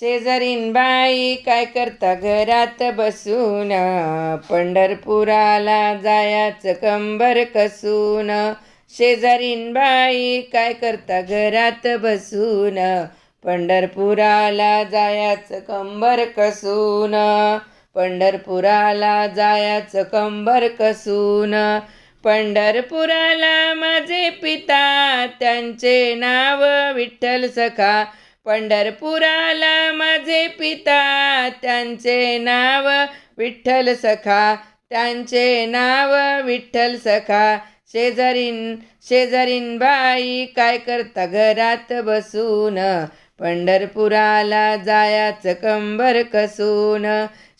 शेजारीन बाई काय करता घरात बसून? पंढरपुराला जायाचं कंबर कसून? शेजारीन बाई काय करता घरात बसून? पंढरपुराला जायाचं कंबर कसून? पंढरपुराला जायाचं कंबर कसून? पंढरपुराला माझे पिता त्यांचे नाव विठ्ठल सखा. पंढरपुराला माझे पिता त्यांचे नाव विठ्ठल सखा त्यांचे नाव विठ्ठल सखा. शेजारीन शेजारीन बाई काय करता घरात बसून? पंढरपुराला जायाचं कंबर कसून?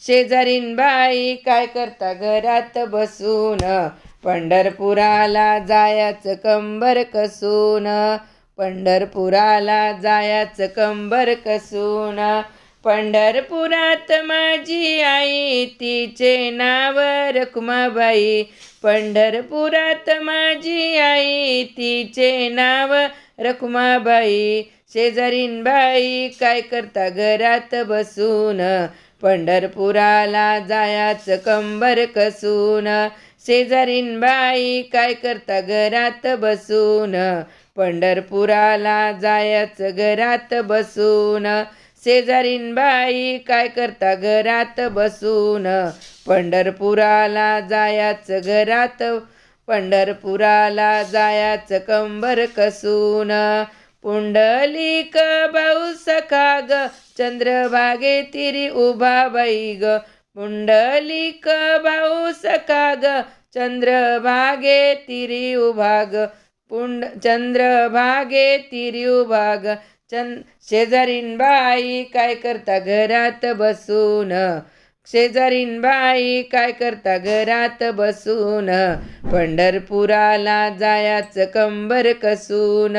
शेजारीन बाई काय करता घरात बसून? पंढरपुराला जायाचं कंबर कसून? पंढरपुराला जायाचं कंबर कसून. पंढरपुरात माझी आई तिचे नाव रखुमाबाई पंढरपुरात माझी आई तिचे नाव रखुमाबाई शेजारीनबाई काय करता घरात बसून? पंढरपुराला जायाचं कंबर कसून. शेजारीनबाई काय करता घरात बसून? पंढरपुराला जायच घरात बसून. शेजारीन बाई काय करता घरात बसून. पंढरपुराला जायच घरात पंढरपुराला जायच कंबर कसून. पुंडलिक भाऊ सखा ग चंद्रभागे तिरी उभा बाई ग. पुंडलिक भाऊ सखा ग चंद्रभागे तिरी उभा ग. पुंड चंद्रभागे भागे उभा ग चंद शेजारीन बाई काय करता घरात बसून? शेजारीन बाई काय करता घरात बसून? पंढरपुराला जायाचं कंबर कसून?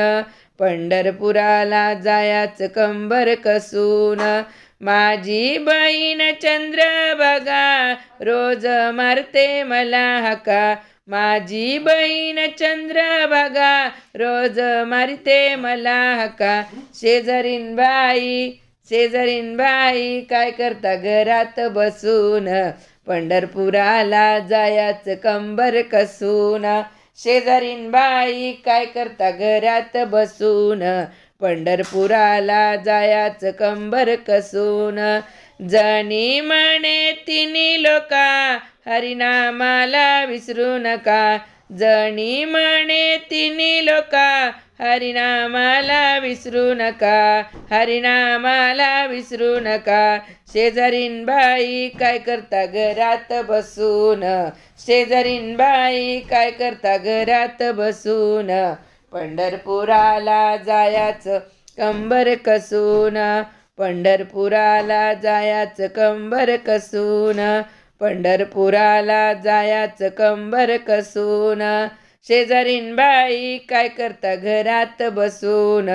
पंढरपुराला जायाचं कंबर कसून? माझी बहीण चंद्र बघा रोज मारते मला हका. माझी बहीण चंद्र बघा रोज मारते मला हका. शेजारीन बाई शेजारीन बाई काय करता घरात बसून? पंढरपुराला जायाचं कंबर कसून. शेजारीन बाई काय करता घरात बसून? पंढरपुराला जायाचं कंबर कसून. जणी म्हणे तिन्ही लोका हरिनामाला विसरू नका. जणी म्हणे तिन्ही लोका हरिनामाला विसरू नका. हरिनामाला विसरू नका. शेजारीन बाई काय करता घरात बसून? शेजारीन बाई काय करता घरात बसून? पंढरपुराला जायाचं कंबर कसून? पंढरपुराला जायाचं कंबर कसून पंढरपुराला जायाचं कंबर कसून. शेजारीन बाई काय करता घरात बसून?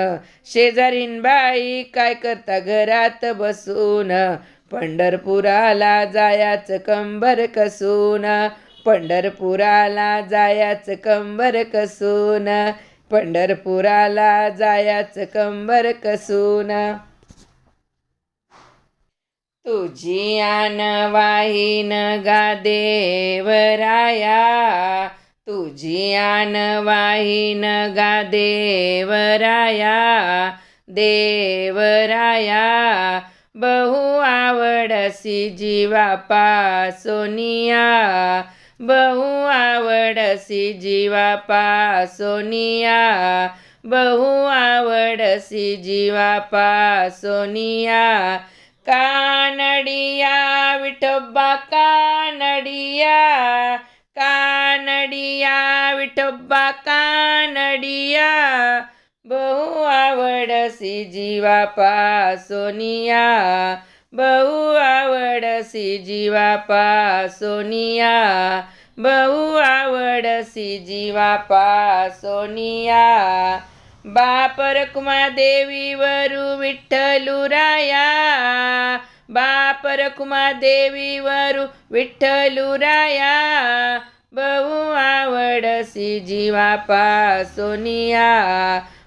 शेजारीन बाई काय करता घरात बसून? पंढरपुराला जायाचं कंबर कसून पंढरपुराला जायाचं कंबर कसून पंढरपुराला जायाचं कंबर कसून. तुझी आन वाहीन गा देवराया. तुझी आन वाहीन गा देवराया. देवराया बहु आवडसी जीवा सोनिया बहु आवडसी जीवा सोनिया बहु आवडसी जीवा सोनिया कानडिया विठोबा कानडिया कानडिया विठोबा कानडिया बहु आवडसी जीवा सोनिया बहु आवडसी जीवा सोनिया बहु आवडसी जीवा सोनिया बापर कुमा देवीवरू विठ्ठलुराया बापर कुमा देवीवरू विठ्ठलुराया बहु आवडसी जीवा सोनिया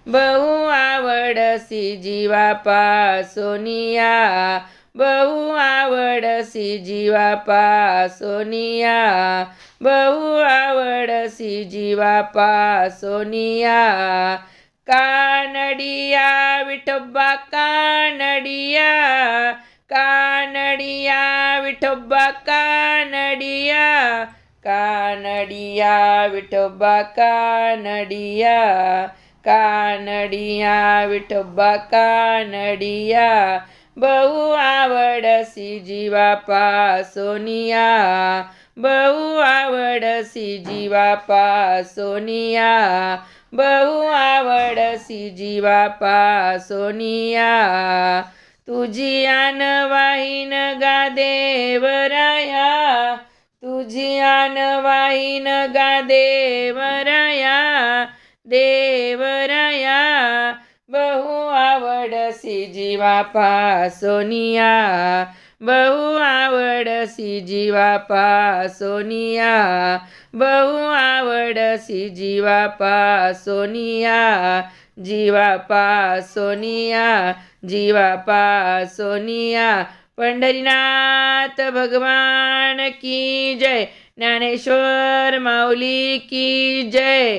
बहु आवडसी जीवापा सोनिया बहु आवडसी जीवापा सोनिया बहु आवडसी जीवापा सोनिया કાનડિયા વિઠોબા કાનડિયા કાનડિયા વિઠોબા કાનડિયા કાનડિયા વિઠોબા કાનડિયા કાનડિયા વિઠોબા કાનડિયા બહુ આવડસી જીવા પા સોનિયા बहु आवडसी जीवापा सोनिया। बहु आवडसी जीवापा सोनिया। तुझी आन वाईन गा देवराया। तुझी आन वाहीन गा देवराया। देवराया। बहु आवडसी जीवापा सोनिया। बहु आवडसी जीवापा सोनिया. बहु आवडसी जीवापा सोनिया. जीवापा सोनिया. जीवापा सोनिया. पंढरीनाथ भगवान की जय. ज्ञानेश्वर माऊली की जय.